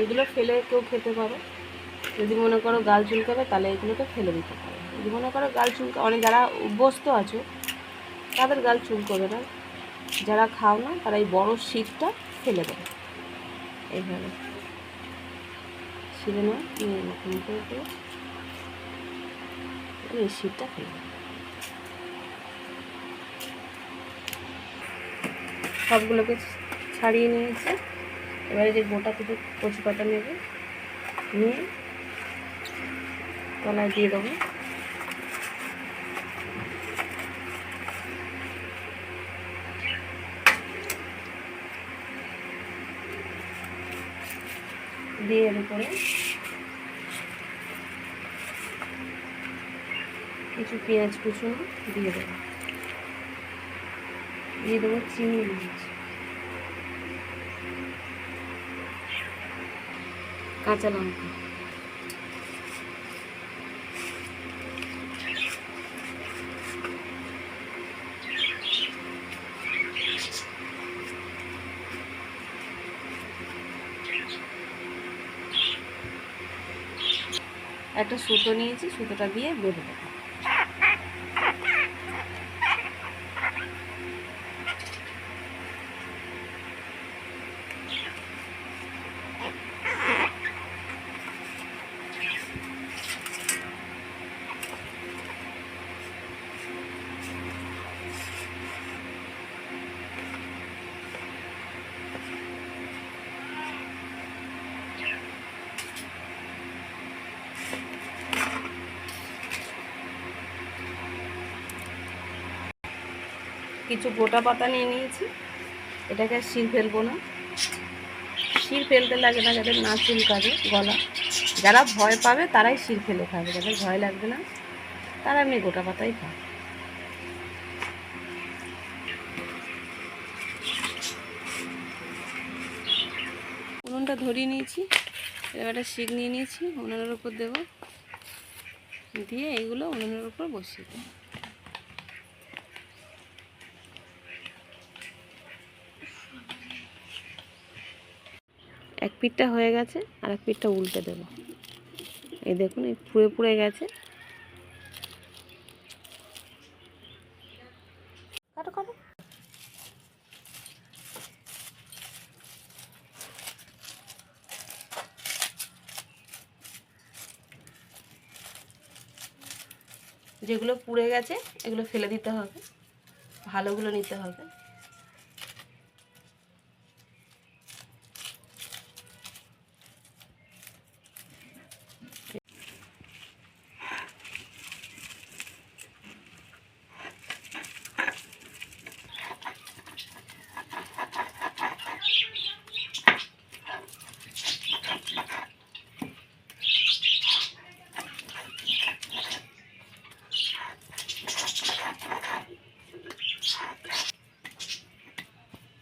এগুলো ফেলে কেউ খেতে পারো। যদি মনে করো গাল চুলকাবে, তাহলে এগুলোকে ফেলে দিতে পারো। যদি মনে করো গাল চুলকা অনেক যারা অভ্যস্ত আছো, তাদের গাল চুলকবে না। যারা খাও না, তারা এই বড় শীতটা ফেলে দেবে। এইভাবে। নাও, নিয়ে এরকম করে এই শীতটা ফেলে সবগুলোকে ছাড়িয়ে নিয়েছে। এবারে যে গোটা থেকে কচু পাতা নেবে, নিয়ে তলায় দিয়ে দেবো। দিয়ে এর উপরে কিছু পেঁয়াজ কুচুনো দিয়ে দেবো। দিয়ে দেবো চিনি মাছ। কাঁচা লঙ্কা। একটা সুতো নিয়েছি সুতোটা দিয়ে বেঁধে দেবো কিছু গোটা পাতা নিয়ে নিয়েছি। এটাকে শির ফেলব না। শির ফেলতে লাগে না যাদের না চুলকাবে গলা। যারা ভয় পাবে তারাই শির ফেলে খাবে, যাদের ভয় লাগবে না তারা এমনি গোটা পাতাই খাবে। উনুনটা ধরিয়ে নিয়েছি, এবার একটা শিক নিয়ে নিয়েছি, উনুনের উপর দেবো। দিয়ে এইগুলো উনুনের উপর বসিয়ে দেবো। এক পিঠটা হয়ে গেছে, আর এক পিঠটা উল্টে দেবো। এই দেখুন, এই পুড়ে পুড়ে গেছে। যেগুলো পুড়ে গেছে, এগুলো ফেলে দিতে হবে। ভালোগুলো নিতে হবে।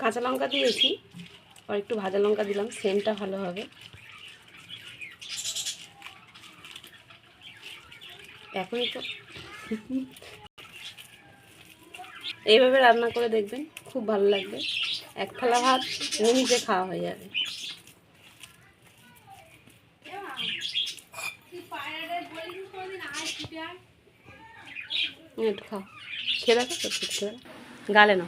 কাঁচা লঙ্কা দিয়েছি, আর একটু ভাজা লঙ্কা দিলাম সেন্টটা ভালো হবে। এখনই তো এইভাবে রান্না করে দেখবেন, খুব ভালো লাগবে। এক থালা ভাত নিমিষে খাওয়া হয়ে যাবে। একটু খাও। খেয়ে দেখো। গালে না